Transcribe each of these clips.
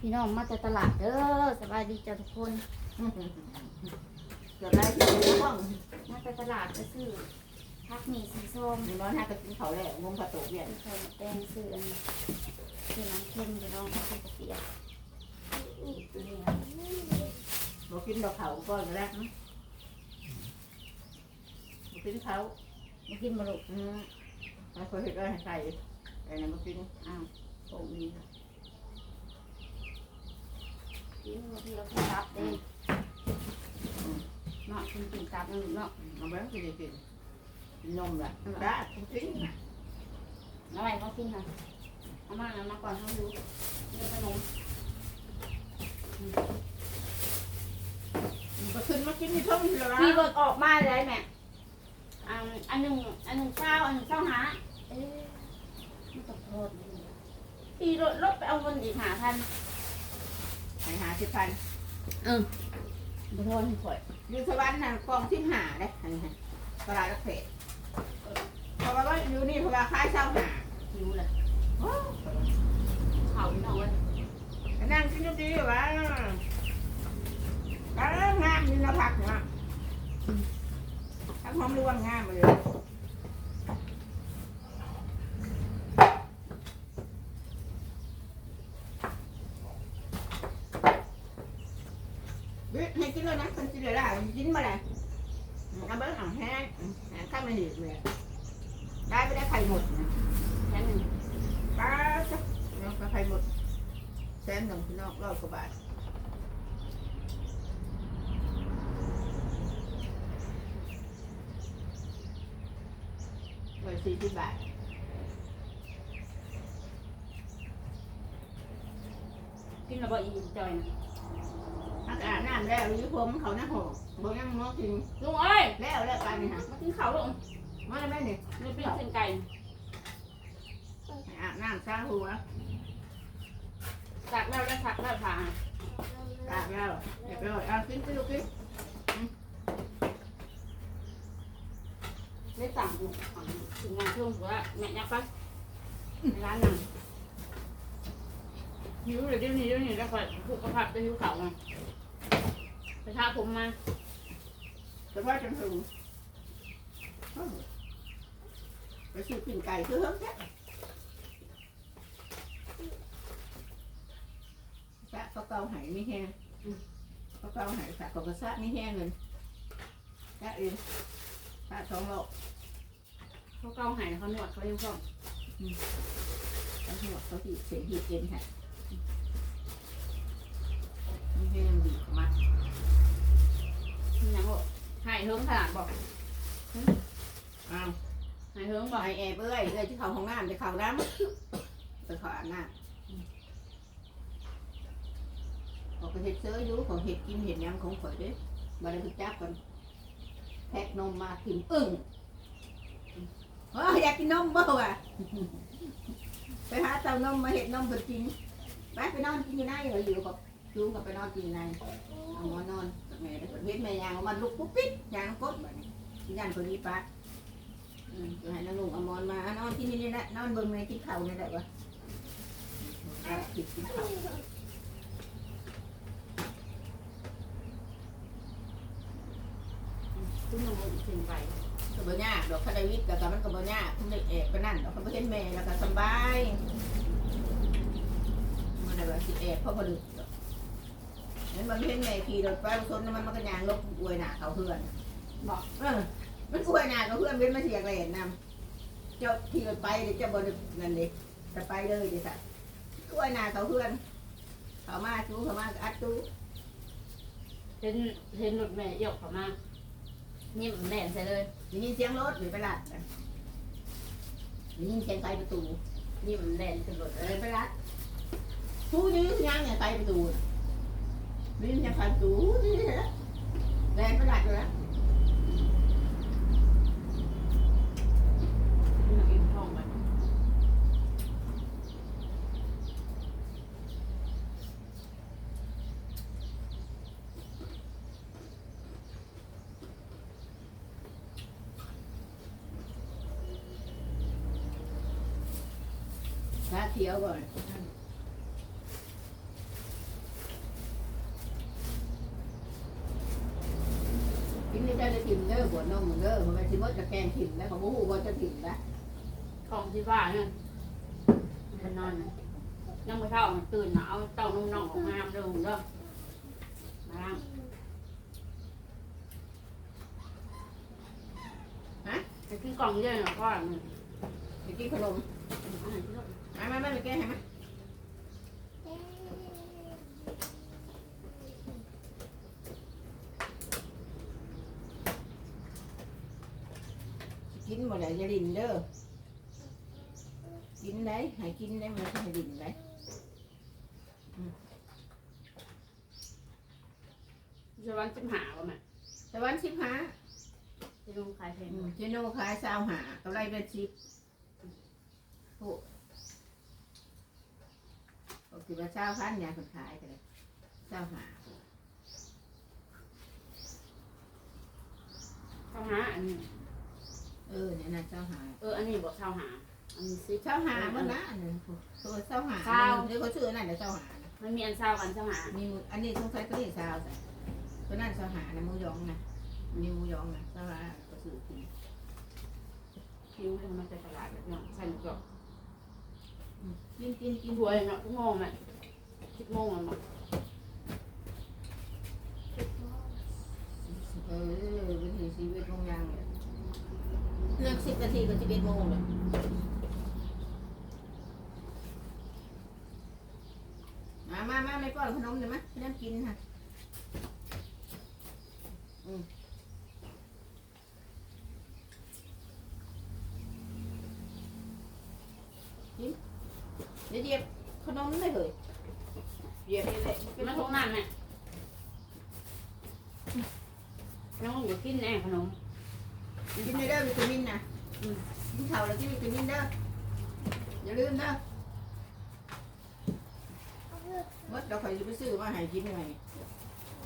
พี่น้องมาจากตลาดเด้อสบายดีจ้าทุกคนเกิดอะไรที่ในห้องมาจากตลาดไปซื้อพักหมี่สีส้มมีน้องหาก็กินเขาแล้วงงผาตุเวียนใส่แตงซื้ออันนี้ซื้อน้ำเค็มพี่น้องซื้อกระเปียกนี่นะบอกกินดอกเขาก่อนแรกนะบอกกินเขามากินมาลูกอืมมันเคยเห็นอะไรใส่แต่เนี่ยบอกกินอ้าวโอ้ยค่ะกินมา ที่เรากินตับเด้เนาะกินกินตับนั่นลูกเนาะเอาไปกินกินกินนมแหละได้จริงเอาไว้เขากินค่ะเอามาเอามาก่อนเขาดูเรื่องขนมก็ขึ้นมากินที่ท้องที่ละมีรถออกมาเลยแม่อันอันหนึ่งอันหนึ่งเช้าอันหนึ่งเช้าหาเอ๊ะไม่ต้องโทษตีรถรถไปเอาเงินอีกหาพันหายหาสิบพันเออขอโทษที่ข่อยอยู่สวรรค์น่ะกองที่หาได้อันนี้ตลาดกระเพาะเพราะว่าอยู่นี่เพราะว่าค่ายเช่าหาหิวเลยเขาพี่น้องเว้ยนั่งกินดีๆวะก็งามนี่นะผักนะทั้งหอมรวมงามเลยบิ๊กให้กินเลยนะคนกินเลยได้กินมาเลยเอาเบิ้งอ่างแห้งข้ามมาหีบเลยได้ไม่ ได้ไข่หมดนะแค่หนึ่งป้าจ้ะเนาะไข่หมดแซมหนึ่งพี่น้องร้อยกว่าบาทร้อยสี่สิบบาทกินระเบิดอีกจอยนะ อาบน้ำแล้วยี่ผมเขาหน้าหอบอกยังมอกินลุงเอ้ยแล้วแล้วกันนี่ฮะมากินข้าวลุงมาแล้วแม่นี่นี่เป็นเส้นไก่อาบน้ำซาหัวตักแล้วแล้วตักแล้วผ่าอาบแล้วเรียบร้อยเอากินไปลูกกินได้สั่งอยู่ถึงงานช่วงหัวแม่ยักษ์ปะร้านหนังหิวเลยเดี๋ยวนี้เดี๋ยวนี้แล้วก็ผูกกระพับไปหิวเขาไงไป ท้าผมมาแต่ว่าจังหูไปซื้อกินไก่คือเฮิร์กแค่ซะเขาเกาไหายไม่แห้งเขาเกาไหายซะเขาก็ซะไม่แห้งเลยซะเองซะสองโลเขาเกาหายเขาหนวดเขายังชอบเขาหัวเขาหีบเสียงหีบเอ็นค่ะไม่แห้งดีมาก ยังบอกหายเฮิงขนาดบอกอ้าวหายเฮิงบบ่อกให้แอบเอ้ยเลยที่เขาห้องน้ำจะเขาน้ำไปขออาบน้ำเขาไปเห็ดเสื้ออยู่เขาเห็ดกินเห็ดหยังของข่อยเด้บาได้ไปจับกันแพ็กนมมาถิ่มอึ้งเอออยากกินนมบ่วะไปหาเต้านมมาเห็ดนมเพิ่นกินไปไปนอนกินอยู่ไหนเหรออยู่กับจูงกับไปนอนกินอยู่ไหนเอาหมอนอน แม่ได้เพิ่นเฮ็ดแม่ยางเอามาลุกปุ๊บปิ๊บยางกดบัดนี้ยันคนนี้ปะอืมจะให้น้าลุงเอามอนมานอนที่นี่นี่แหละนอนเบิ่งในกินข้าวนี่แหละวะครับกินกินข้าวคุณมึงถึงไปก็บ่ยากดอกคาดวิทแล้วก็มันก็บ่ยากคุณได้แอบไปนั่นดอกเขาบ่เห็นแม่แล้วก็สบายมันได้ว่าสิแอบเพราะบ่ลึกดอก เห็นมันเห็นแม่ขี่รถไปชนมันมันก็ยางลบอวยหน้าเขาเพื่อนบอกเออมันอวยหน้าเขาเพื่อนเป็นมาเสียกแลนนำเจ้าขี่รถไปเดี๋ยวเจ้าบ่ได้นั่นเด้จะไปเลยดิค่ะอวยหน้าเขาเพื่อน เขามาจูเขามาอัดจูเห็นเห็นรถแม่ยกเขามานี่มันแน่นใส่เลยได้ยินเสียงรถหรือไปลัดนะได้ยินเสียงไกประตูนี่มันแน่นขึ้นรถเออไปลัดผู้นี้ยังเนี่ยไกประตู น่ะได้ยินเสียงไกประตูนี่แหละแรงไปลัดอยู่แล้วนี่อิ่มท้องไปชาเขียวก่อน ถิ่มเด้อหัวน มเด้อมันไปที่มดจะแกงถิ่มแล้วเขาบอกว่าจะถิ่มนะของที่ว่าเนี่ยมันนอนน่ะยังไม่เท่ามันตื่นมาเอาเต้านมน้องออกมาเด้อผมเด้อมาล้างจะกินกล่องเยอะหน่อยพ่อมึงไปกินขนมอาหารที่ลูกมามามาไปแกงให้มา กินบ่ได้จะดินเด้อกินได้ให้กินได้มันจะให้ดินได้จะวันสิบหาว่ะแม่แต่วันสิบห้าจะลงขายเพลงเจโน่ขายสาวหาก็ไรเป็นสิบโอ้ก็คือว่าเช้าพันยาคนขายกันเลยเช้าหาเข้าหาอันนี้ เออเนี่ยนะเช้าหาเอออันนี้บอกเข้าหาอันนี้ซิเช้าหาเมื่อนะอันนึงตัวเช้าหาเช้าเดี๋ยวเขาชื่อนั่นเดี๋ยวเช้าหานะมันมีอันเศร้ากันเศร้าหามีมืออันนี้สงสัยตัวนี้เช้าใส่ตัวนั้นเช้าหานะหมูยองนะมีหมูยองนะเช้าหาก็ซื้อกินคิวเลยมาจากตลาดแบบนี้ใส่หมูกรอบกินกินกิกินนหัวเนาะทุกโมงแม่สิบโมงอะมั้งเออวันที่สิบเอ็ดโมงยังเลย เลือกสิบนาทีก็สิบเอ็ดโมงเลยมามามาไม่ป้อนขนมเดี๋ยวมั้ยนั่งกินค่ะอืมกินเดี๋ยวเหยียบขนมได้เลยเหยียบนี่แหละมันทุกนั่นแม่น้องอยู่กินแน่ขนม กินได้เด้อวิตามินนะอืมกินข้าวแล้วกินวิตามินเด้ออย่าลืมเด้อมดเราคอยจะไปซื้อมาให้กินไง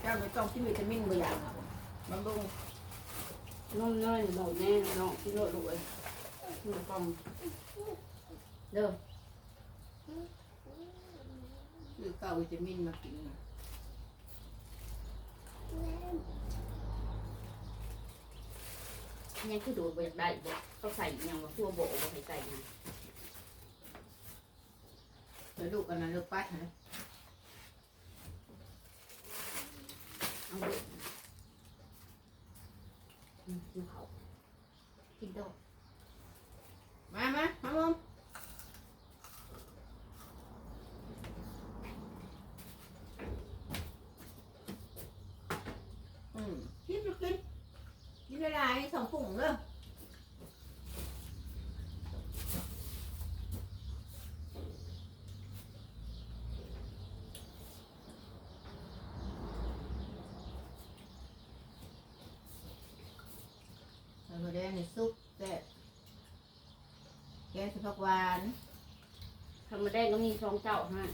เจ้าไม่ต้องกินวิตามินบางอย่างอะบำรุงนมเนยหมูแน่น้องกินโลดรวยกินกล่องเด้อซื้อเก้าวิตามินมากินน่ะ ยังคือดูไปได้บ่เขาใส่ยังว่าทั่วโบกว่าใส่ใส่ยังเดี๋ยวดูกันนะเลือกไปัดนะเอาเด็กกินเขากินดอกมามามามุมอืมกินลูกกินกินเวลาสองปุ่งเด้อ ใส่หัวแดงในซุปแซ่บแกงใส่ผักหวานทำมาได้ก็มีสองเจ้าฮะ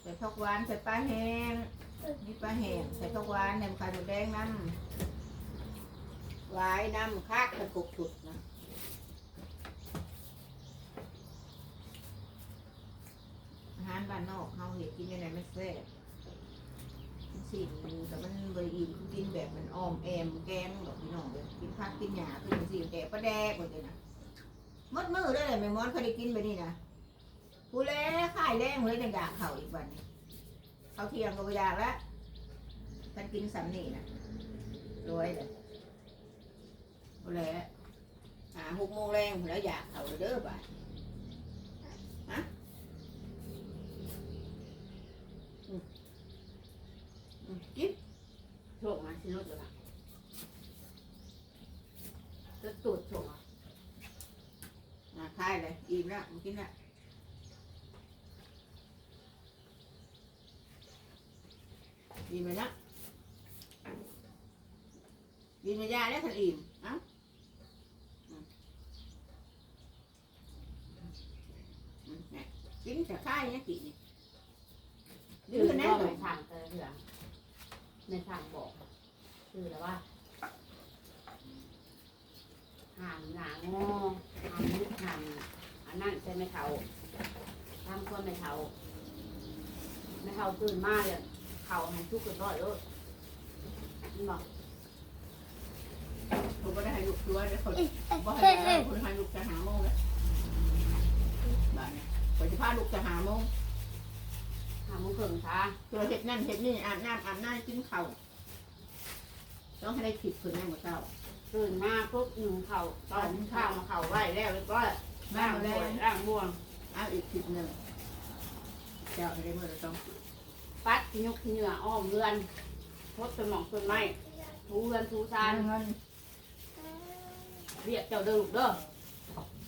ใส่ผักหวานใส่ปลาแห้งนี่ปลาแห้งใส่ผักหวานใส่ไข่หมูแดงน้ำหวายน้ำคักกระปุกถุดนะอาหารบ้านนอกเฮาเห็ดกินอะไรไม่แซ่บกิน สิ่งแต่มันบริอิ่มกินแบบมันออมแอมแกงแบบพี่น้องเลยกินผักกินหญ้ากินสิ่งแกะปลาแดกหมดเลยนะมดมือได้เลยไม่มอนเคยได้กินไปนี่นะกูเล่ขายแดงเลยจังอยากเข่าอีกวันนี้เขาเที่ยงก็ไม่อยากแล้วมันกินสำนี่นะรวยเลยเอาและหาหกโมงแรงแล้วอยากเข่าเด้อบ่าฮะ กินโชคมาสิรถเลยค่ะจะตูดโชคอะอ่าคายเลยอิ่มแล้วมันกินแล้วอิ่มไหมนะอิ่มไม่ยาแล้วคันอิ่มเอ้าอืมอืมเนี่ยกินแต่ข้าวเนี่ยกินนี่ดื้ คือ อ แน่ แน่ เล ใน ย ทางเตอเถื่อในทางบอก คือแล้วว่าหางหนางอหางนิดหางอันนั้นใช่ไหมเขาทำคนไม่เขาไม่เขาตื่นมากเลยเขาให้ทุกข์กันร้อยเลยนี่บอกผมก็ได้ให้ลูกตัวได้คนบ่ให้คนให้ลูกจะหาโมงแล้วบ้านเนี่ยก็จะพาลูกจะหาโมงหาโมงครึ่งช้าตัวเห็ดนั่นเห็ดนี่อาบน้ำอาบน้ำกินข้าว ต้องให้ได้ขิดคนนั่งกับเจ้าตื่นมาปุ๊บหนึ่งเข่าตอนข้าวมาเข่าไหวแล้วแล้วก็บ้าล้างงบแล้ววล้างบวงเอาอีกขิดหนึ่งเจ้าได้เมื่อไรต้องปัดขี้ยุกขี้เหงื่ออ้อมเรือนพดเป็นหมองต้นไม้ถูเรือนถูซานเงินเรียกเจ้าเด้อลูกเด้อ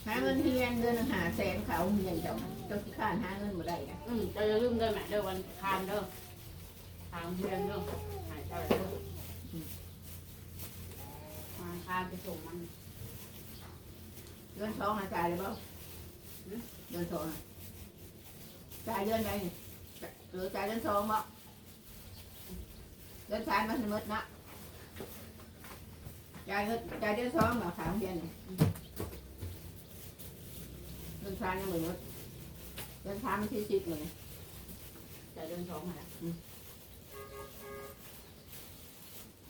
หาเงินเฮียนเดือนหนึ่งหาแสนเขาเฮียนเจ้าเจ้าขี้ข้านหาเงินมาได้ไงอืมเจ้าอย่าลืมเด้อแม่เด้อวันคานเด้อทางเรือนเด้อหายเจ้าเด้อ มาคานไปส่งมันเดือนสองหาจ่ายเลยเปล่าเดือนสองจ่ายเดือนไหนหรือจ่ายเดือนสองบ่เดือนสามมันหมดนะจ่ายเงินจ่ายเดือนสองบ่สามเดือนนี่เดือนสามยังไม่หมดเดือนสามมันที่สิบเลยเจะเดินสองมาแล้ว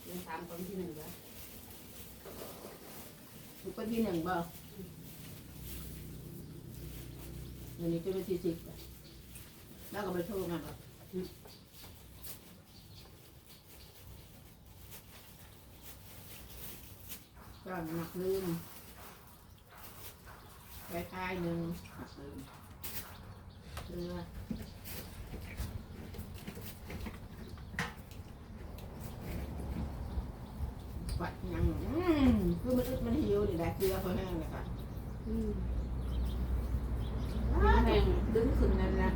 เดินสามคนที่หนึ่งแล้ว ทุกคนที่หนึ่งบ่เดี๋ยวนี้จะเป็นที่สิบแล้วก็ไปโทรมาบ่ก็หนักลืมคล้ายๆหนึ่งหนักลืมเรือวัดยังอืมคือมันอึดมันหิวนี่แหละเกลือเขาแห้งเลยค่ะ อืมแห้งดึงขึ้นนั่นนะ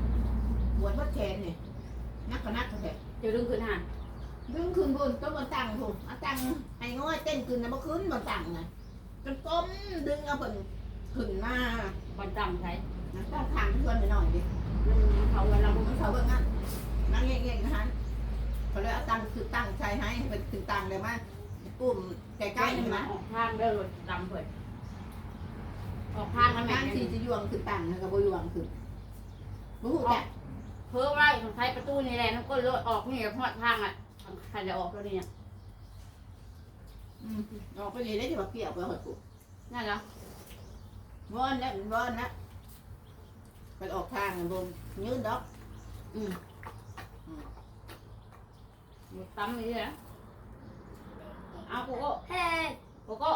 ปวดวัดแขนนี่นักก็นักก็แท้เจะดึงขึ้นหันดึงขึ้นบนต้องมาตั้งถูกเอาตั้งให้ง้อยเต้นขึ้นนะมาขึ้นมาตั้งนะจนก้มดึงเอาผนขึ้นมาบอลจำใช้นะต้องทางเพื่อนไปหน่อยดิอืมเขาเวลาเราไม่เขาเบิ่งงั้นนั่งเงี้ยๆนะฮะเขาเลยเอาตั้งคือตั้งใจให้เป็นคือตั้งเลยมาปุ่มใกใกล้ล้ๆๆนี่นี่มามาออกทางเด้อดำเผิด ออกทางกันแม่ตั้งที่จะยวงคือตั้งนะกับบ่ยวงคือบ่ฮู้จักเพื่อไว้ของใช้ประตูนี่แหละแล้วก็รถออกนี่พอดทางอะใครจะออกแล้วเนี่ยอืมออกไปนี่ได้ที่ว่าเกี่ยวไปหดกูนั่นเหรอวอนแล้ววอนแล้วไปออกทางบนยืนดอก อืมหมดตั้มนี่แหละเอาโกโก้เฮ้ยโกโก้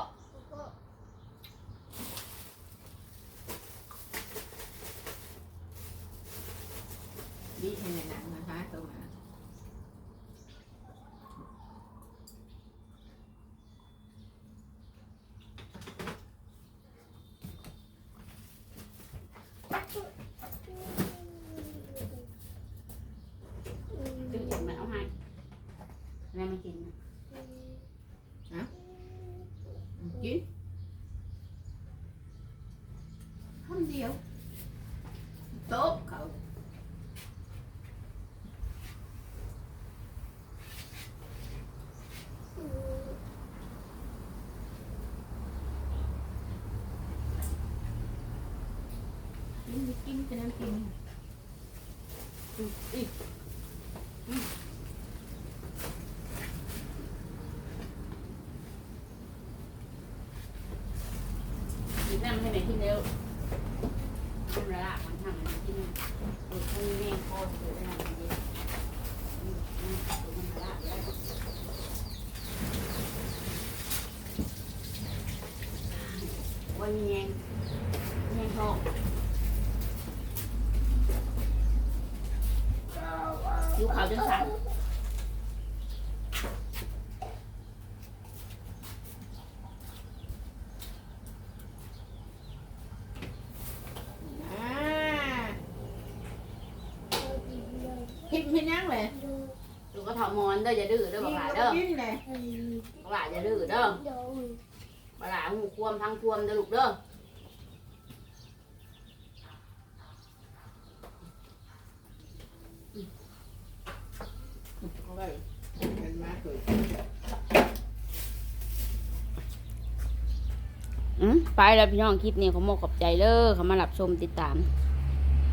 ดีให้ในหนังนะคะตรงนั้น ดึงอีกมันเอาให้แม่ไม่กินนะ กินคำเดียวโต๊ะเขากินกินกันนั้นกิน อืมอีกกิ นน้ำให้แม่กินเร็วทำละมันทำมันกินอดทนแม่พอเสือได้ทำดีอืมอืมตัวมันละแล้ววันแยงแยงทอง อยู่เขาจนสั่น อ่า คิดไม่ยั้งเลยดูก็ถอมอนเด้ออย่าดื้อเด้อบักหลาเด้อกินเลยบักหลาอย่าดื้อเด้อบักหลาหูควมทั้งควมเด้อลูกเด้อเอาไว้เป็นมาเกิดอืมไปแล้วพี่น้องคลิปนี้ขอมอบขอบใจเด้อเขามารับชมติดตาม